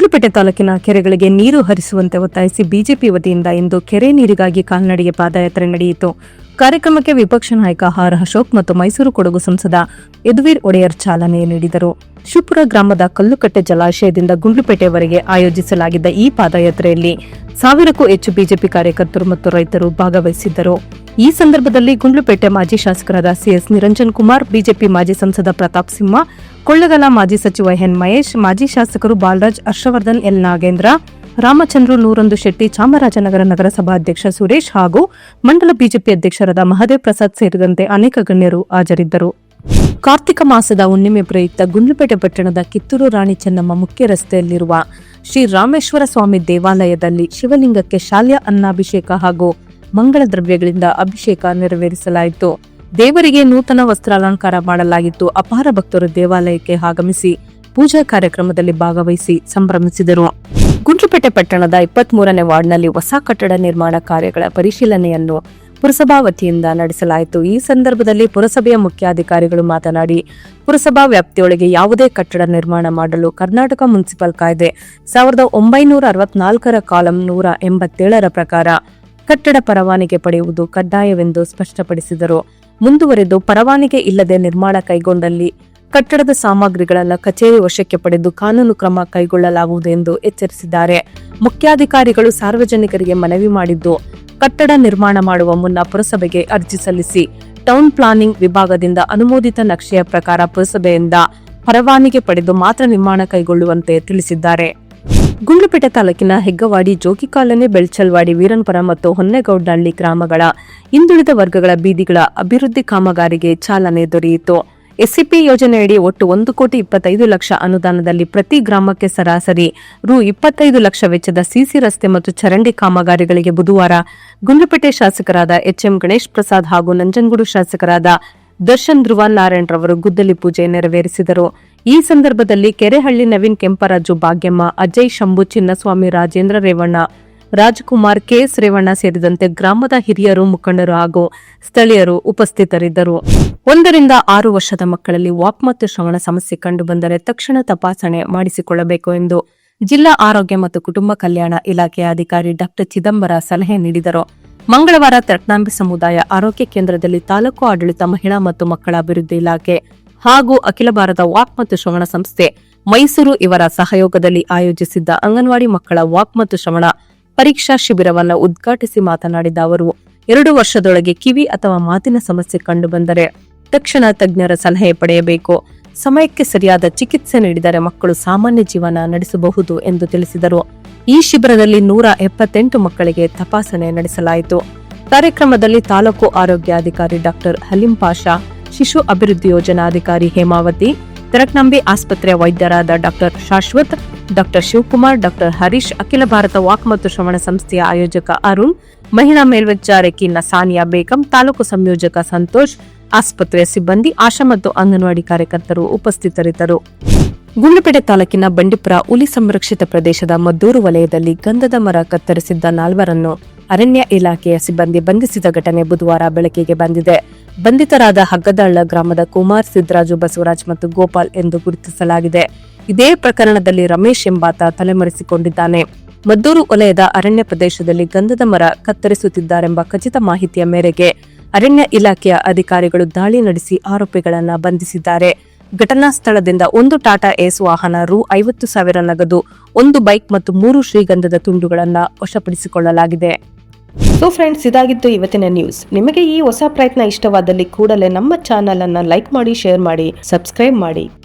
ಗುಂಡ್ಲುಪೇಟೆ ತಾಲೂಕಿನ ಕೆರೆಗಳಿಗೆ ನೀರು ಹರಿಸುವಂತೆ ಒತ್ತಾಯಿಸಿ ಬಿಜೆಪಿ ವತಿಯಿಂದ ಇಂದು ಕೆರೆ ನೀರಿಗಾಗಿ ಕಾಲ್ನಡಿಗೆ ಪಾದಯಾತ್ರೆ ನಡೆಯಿತು. ಕಾರ್ಯಕ್ರಮಕ್ಕೆ ವಿಪಕ್ಷ ನಾಯಕ ಆರ್ ಅಶೋಕ್ ಮತ್ತು ಮೈಸೂರು ಕೊಡಗು ಸಂಸದ ಯದುವೀರ್ ಒಡೆಯರ್ ಚಾಲನೆ ನೀಡಿದರು. ಶಿವಪುರ ಗ್ರಾಮದ ಕಲ್ಲುಕಟ್ಟೆ ಜಲಾಶಯದಿಂದ ಗುಂಡ್ಲುಪೇಟೆವರೆಗೆ ಆಯೋಜಿಸಲಾಗಿದ್ದ ಈ ಪಾದಯಾತ್ರೆಯಲ್ಲಿ ಸಾವಿರಕ್ಕೂ ಹೆಚ್ಚು ಬಿಜೆಪಿ ಕಾರ್ಯಕರ್ತರು ಮತ್ತು ರೈತರು ಭಾಗವಹಿಸಿದ್ದರು. ಈ ಸಂದರ್ಭದಲ್ಲಿ ಗುಂಡ್ಲುಪೇಟೆ ಮಾಜಿ ಶಾಸಕರಾದ ಸಿಎಸ್ ನಿರಂಜನ್ ಕುಮಾರ್, ಬಿಜೆಪಿ ಮಾಜಿ ಸಂಸದ ಪ್ರತಾಪ್ ಸಿಂಹ, ಕೊಳ್ಳಗಲ ಮಾಜಿ ಸಚಿವ ಎನ್ ಮಹೇಶ್, ಮಾಜಿ ಶಾಸಕರು ಬಾಲರಾಜ್ ಹರ್ಷವರ್ಧನ್, ಎಲ್ ನಾಗೇಂದ್ರ ರಾಮಚಂದ್ರು ನೂರೊಂದು ಶೆಟ್ಟಿ ಚಾಮರಾಜನಗರ ನಗರಸಭಾ ಅಧ್ಯಕ್ಷ ಸುರೇಶ್ ಹಾಗೂ ಮಂಡಲ ಬಿಜೆಪಿ ಅಧ್ಯಕ್ಷರಾದ ಮಹದೇವ್ ಪ್ರಸಾದ್ ಸೇರಿದಂತೆ ಅನೇಕ ಗಣ್ಯರು ಹಾಜರಿದ್ದರು. ಕಾರ್ತಿಕ ಮಾಸದ ಹುಣ್ಣಿಮೆ ಪ್ರಯುಕ್ತ ಗುಂಡ್ಲುಪೇಟೆ ಪಟ್ಟಣದ ಕಿತ್ತೂರು ರಾಣಿ ಚೆನ್ನಮ್ಮ ಮುಖ್ಯ ರಸ್ತೆಯಲ್ಲಿರುವ ಶ್ರೀ ರಾಮೇಶ್ವರ ಸ್ವಾಮಿ ದೇವಾಲಯದಲ್ಲಿ ಶಿವಲಿಂಗಕ್ಕೆ ಶಾಲ್ಯ ಅನ್ನಾಭಿಷೇಕ ಹಾಗೂ ಮಂಗಳ ದ್ರವ್ಯಗಳಿಂದ ಅಭಿಷೇಕ ನೆರವೇರಿಸಲಾಯಿತು. ದೇವರಿಗೆ ನೂತನ ವಸ್ತ್ರಾಲಂಕಾರ ಮಾಡಲಾಗಿತ್ತು. ಅಪಾರ ಭಕ್ತರು ದೇವಾಲಯಕ್ಕೆ ಆಗಮಿಸಿ ಪೂಜಾ ಕಾರ್ಯಕ್ರಮದಲ್ಲಿ ಭಾಗವಹಿಸಿ ಸಂಭ್ರಮಿಸಿದರು. ಗುಂಡ್ಲುಪೇಟೆ ಪಟ್ಟಣದ ಇಪ್ಪತ್ಮೂರನೇ ವಾರ್ಡ್ನಲ್ಲಿ ಹೊಸ ಕಟ್ಟಡ ನಿರ್ಮಾಣ ಕಾರ್ಯಗಳ ಪರಿಶೀಲನೆಯನ್ನು ಪುರಸಭಾ ವತಿಯಿಂದ ನಡೆಸಲಾಯಿತು. ಈ ಸಂದರ್ಭದಲ್ಲಿ ಪುರಸಭೆಯ ಮುಖ್ಯಾಧಿಕಾರಿಗಳು ಮಾತನಾಡಿ, ಪುರಸಭಾ ವ್ಯಾಪ್ತಿಯೊಳಗೆ ಯಾವುದೇ ಕಟ್ಟಡ ನಿರ್ಮಾಣ ಮಾಡಲು ಕರ್ನಾಟಕ ಮುನ್ಸಿಪಲ್ ಕಾಯ್ದೆ ಸಾವಿರದ ಒಂಬೈನೂರ ಅರವತ್ನಾಲ್ಕರ ಕಾಲಂ ನೂರ ಎಂಬತ್ತೇಳರ ಪ್ರಕಾರ ಕಟ್ಟಡ ಪರವಾನಿಗೆ ಪಡೆಯುವುದು ಕಡ್ಡಾಯವೆಂದು ಸ್ಪಷ್ಟಪಡಿಸಿದರು. ಮುಂದುವರೆದು ಪರವಾನಿಗೆ ಇಲ್ಲದೆ ನಿರ್ಮಾಣ ಕೈಗೊಂಡಲ್ಲಿ ಕಟ್ಟಡದ ಸಾಮಗ್ರಿಗಳನ್ನು ಕಚೇರಿ ವಶಕ್ಕೆ ಪಡೆದು ಕಾನೂನು ಕ್ರಮ ಕೈಗೊಳ್ಳಲಾಗುವುದು ಎಂದು ಎಚ್ಚರಿಸಿದ್ದಾರೆ. ಮುಖ್ಯಾಧಿಕಾರಿಗಳು ಸಾರ್ವಜನಿಕರಿಗೆ ಮನವಿ ಮಾಡಿದ್ದು, ಕಟ್ಟಡ ನಿರ್ಮಾಣ ಮಾಡುವ ಮುನ್ನ ಪುರಸಭೆಗೆ ಅರ್ಜಿ ಸಲ್ಲಿಸಿ, ಟೌನ್ ಪ್ಲಾನಿಂಗ್ ವಿಭಾಗದಿಂದ ಅನುಮೋದಿತ ನಕ್ಷೆಯ ಪ್ರಕಾರ ಪುರಸಭೆಯಿಂದ ಪರವಾನಿಗೆ ಪಡೆದು ಮಾತ್ರ ನಿರ್ಮಾಣ ಕೈಗೊಳ್ಳುವಂತೆ ತಿಳಿಸಿದ್ದಾರೆ. ಗುಂಡ್ಲುಪೇಟೆ ತಾಲೂಕಿನ ಹೆಗ್ಗವಾಡಿ ಜೋಗಿ ಕಾಲನಿ, ಬೆಳ್ಚಲ್ವಾಡಿ, ವೀರನ್ಪುರ ಮತ್ತು ಹೊನ್ನೆಗೌಡನಹಳ್ಳಿ ಗ್ರಾಮಗಳ ಹಿಂದುಳಿದ ವರ್ಗಗಳ ಬೀದಿಗಳ ಅಭಿವೃದ್ಧಿ ಕಾಮಗಾರಿಗೆ ಚಾಲನೆ ದೊರೆಯಿತು. ಎಸ್ಸಿಪಿ ಯೋಜನೆಯಡಿ ಒಟ್ಟು ಒಂದು ಕೋಟಿ ಇಪ್ಪತ್ತೈದು ಲಕ್ಷ ಅನುದಾನದಲ್ಲಿ ಪ್ರತಿ ಗ್ರಾಮಕ್ಕೆ ಸರಾಸರಿ ರು ಇಪ್ಪತ್ತೈದು ಲಕ್ಷ ವೆಚ್ಚದ ಸಿಸಿ ರಸ್ತೆ ಮತ್ತು ಚರಂಡಿ ಕಾಮಗಾರಿಗಳಿಗೆ ಬುಧವಾರ ಗುಂಡ್ಲುಪೇಟೆ ಶಾಸಕರಾದ ಎಚ್ಎಂ ಗಣೇಶ್ ಪ್ರಸಾದ್ ಹಾಗೂ ನಂಜನಗೂಡು ಶಾಸಕರಾದ ದರ್ಶನ್ ಧ್ರುವ ನಾರಾಯಣ್ ರವರು ಗುದ್ದಲಿ ಪೂಜೆ ನೆರವೇರಿಸಿದರು. ಈ ಸಂದರ್ಭದಲ್ಲಿ ಕೆರೆಹಳ್ಳಿ ನವೀನ್ ಕೆಂಪರಾಜು ಭಾಗ್ಯಮ್ಮ, ಅಜಯ್ ಶಂಭು, ಚಿನ್ನಸ್ವಾಮಿ ರಾಜೇಂದ್ರ ರೇವಣ್ಣ, ರಾಜಕುಮಾರ್ ಕೆಎಸ್ ರೇವಣ್ಣ ಸೇರಿದಂತೆ ಗ್ರಾಮದ ಹಿರಿಯರು, ಮುಖಂಡರು ಹಾಗೂ ಸ್ಥಳೀಯರು ಉಪಸ್ಥಿತರಿದ್ದರು. ಒಂದರಿಂದ ಆರು ವರ್ಷದ ಮಕ್ಕಳಲ್ಲಿ ವಾಕ್ ಮತ್ತು ಶ್ರವಣ ಸಮಸ್ಯೆ ಕಂಡುಬಂದರೆ ತಕ್ಷಣ ತಪಾಸಣೆ ಮಾಡಿಸಿಕೊಳ್ಳಬೇಕು ಎಂದು ಜಿಲ್ಲಾ ಆರೋಗ್ಯ ಮತ್ತು ಕುಟುಂಬ ಕಲ್ಯಾಣ ಇಲಾಖೆಯ ಅಧಿಕಾರಿ ಡಾಕ್ಟರ್ ಚಿದಂಬರ ಸಲಹೆ ನೀಡಿದರು. ಮಂಗಳವಾರ ತಟ್ನಾಂಬಿ ಸಮುದಾಯ ಆರೋಗ್ಯ ಕೇಂದ್ರದಲ್ಲಿ ತಾಲೂಕು ಆಡಳಿತ ಮಹಿಳಾ ಮತ್ತು ಮಕ್ಕಳ ಅಭಿವೃದ್ಧಿ ಇಲಾಖೆ ಹಾಗೂ ಅಖಿಲ ಭಾರತ ವಾಕ್ ಮತ್ತು ಶ್ರವಣ ಸಂಸ್ಥೆ ಮೈಸೂರು ಇವರ ಸಹಯೋಗದಲ್ಲಿ ಆಯೋಜಿಸಿದ್ದ ಅಂಗನವಾಡಿ ಮಕ್ಕಳ ವಾಕ್ ಮತ್ತು ಶ್ರವಣ ಪರೀಕ್ಷಾ ಶಿಬಿರವನ್ನು ಉದ್ಘಾಟಿಸಿ ಮಾತನಾಡಿದ ಅವರು, ಎರಡು ವರ್ಷದೊಳಗೆ ಕಿವಿ ಅಥವಾ ಮಾತಿನ ಸಮಸ್ಯೆ ಕಂಡುಬಂದರೆ ತಕ್ಷಣ ತಜ್ಞರ ಸಲಹೆ ಪಡೆಯಬೇಕು. ಸಮಯಕ್ಕೆ ಸರಿಯಾದ ಚಿಕಿತ್ಸೆ ನೀಡಿದರೆ ಮಕ್ಕಳು ಸಾಮಾನ್ಯ ಜೀವನ ನಡೆಸಬಹುದು ಎಂದು ತಿಳಿಸಿದರು. ಈ ಶಿಬಿರದಲ್ಲಿ ನೂರ ಎಪ್ಪತ್ತೆಂಟು ಮಕ್ಕಳಿಗೆ ತಪಾಸಣೆ ನಡೆಸಲಾಯಿತು. ಕಾರ್ಯಕ್ರಮದಲ್ಲಿ ತಾಲೂಕು ಆರೋಗ್ಯಾಧಿಕಾರಿ ಡಾಕ್ಟರ್ ಹಲೀಂ ಪಾಷಾ, ಶಿಶು ಅಭಿವೃದ್ಧಿ ಯೋಜನಾಧಿಕಾರಿ ಹೇಮಾವತಿ, ತೆರಕ್ನಂಬಿ ಆಸ್ಪತ್ರೆಯ ವೈದ್ಯರಾದ doctor Shashwat doctor Shivakumar doctor Harish, ಅಖಿಲ ಭಾರತ ವಾಕ್ ಮತ್ತು ಶ್ರವಣ ಸಂಸ್ಥೆಯ ಆಯೋಜಕ ಅರುಣ್, ಮಹಿಳಾ ಮೇಲ್ವಿಚಾರಕಿ ನಸಾನಿಯಾ ಬೇಗಂ, ತಾಲೂಕು ಸಂಯೋಜಕ ಸಂತೋಷ್ ಆಸ್ಪತ್ರೆಯ ಸಿಬ್ಬಂದಿ ಆಶಾ ಮತ್ತು ಅಂಗನವಾಡಿ ಕಾರ್ಯಕರ್ತರು ಉಪಸ್ಥಿತರಿದ್ದರು. ಗುಂಡ್ಲುಪೇಟೆ ತಾಲೂಕಿನ ಬಂಡೀಪುರ ಹುಲಿ ಸಂರಕ್ಷಿತ ಪ್ರದೇಶದ ಮದ್ದೂರು ವಲಯದಲ್ಲಿ ಗಂಧದ ಮರ ಕತ್ತರಿಸಿದ್ದ ನಾಲ್ವರನ್ನು ಅರಣ್ಯ ಇಲಾಖೆಯ ಸಿಬ್ಬಂದಿ ಬಂಧಿಸಿದ ಘಟನೆ ಬುಧವಾರ ಬೆಳಕಿಗೆ ಬಂದಿದೆ. ಬಂಧಿತರಾದ ಹಗ್ಗದಳ್ಳ ಗ್ರಾಮದ ಕುಮಾರ್ ಸಿದ್ದರಾಜು ಬಸವರಾಜ್ ಮತ್ತು ಗೋಪಾಲ್ ಎಂದು ಗುರುತಿಸಲಾಗಿದೆ. ಇದೇ ಪ್ರಕರಣದಲ್ಲಿ ರಮೇಶ್ ಎಂಬಾತ ತಲೆಮರೆಸಿಕೊಂಡಿದ್ದಾನೆ. ಮದ್ದೂರು ವಲಯದ ಅರಣ್ಯ ಪ್ರದೇಶದಲ್ಲಿ ಗಂಧದ ಮರ ಕತ್ತರಿಸುತ್ತಿದ್ದಾರೆಂಬ ಖಚಿತ ಮಾಹಿತಿಯ ಮೇರೆಗೆ ಅರಣ್ಯ ಇಲಾಖೆಯ ಅಧಿಕಾರಿಗಳು ದಾಳಿ ನಡೆಸಿ ಆರೋಪಿಗಳನ್ನು ಬಂಧಿಸಿದ್ದಾರೆ. ಘಟನಾ ಸ್ಥಳದಿಂದ ಒಂದು ಟಾಟಾ ಏಸ್ ವಾಹನ ರು ಐವತ್ತು ಸಾವಿರ ನಗದು, ಒಂದು ಬೈಕ್ ಮತ್ತು ಮೂರು ಶ್ರೀಗಂಧದ ತುಂಡುಗಳನ್ನು ವಶಪಡಿಸಿಕೊಳ್ಳಲಾಗಿದೆ. ಸೊ ಫ್ರೆಂಡ್ಸ್ ಇದಾಗಿತ್ತು ಇವತ್ತಿನ ನ್ಯೂಸ್ ನಿಮಗೆ ಈ ಹೊಸ ಪ್ರಯತ್ನ ಇಷ್ಟವಾದಲ್ಲಿ ಕೂಡಲೇ ನಮ್ಮ ಚಾನಲ್ ಅನ್ನು ಲೈಕ್ ಮಾಡಿ ಶೇರ್ ಮಾಡಿ ಸಬ್ಸ್ಕ್ರೈಬ್ ಮಾಡಿ.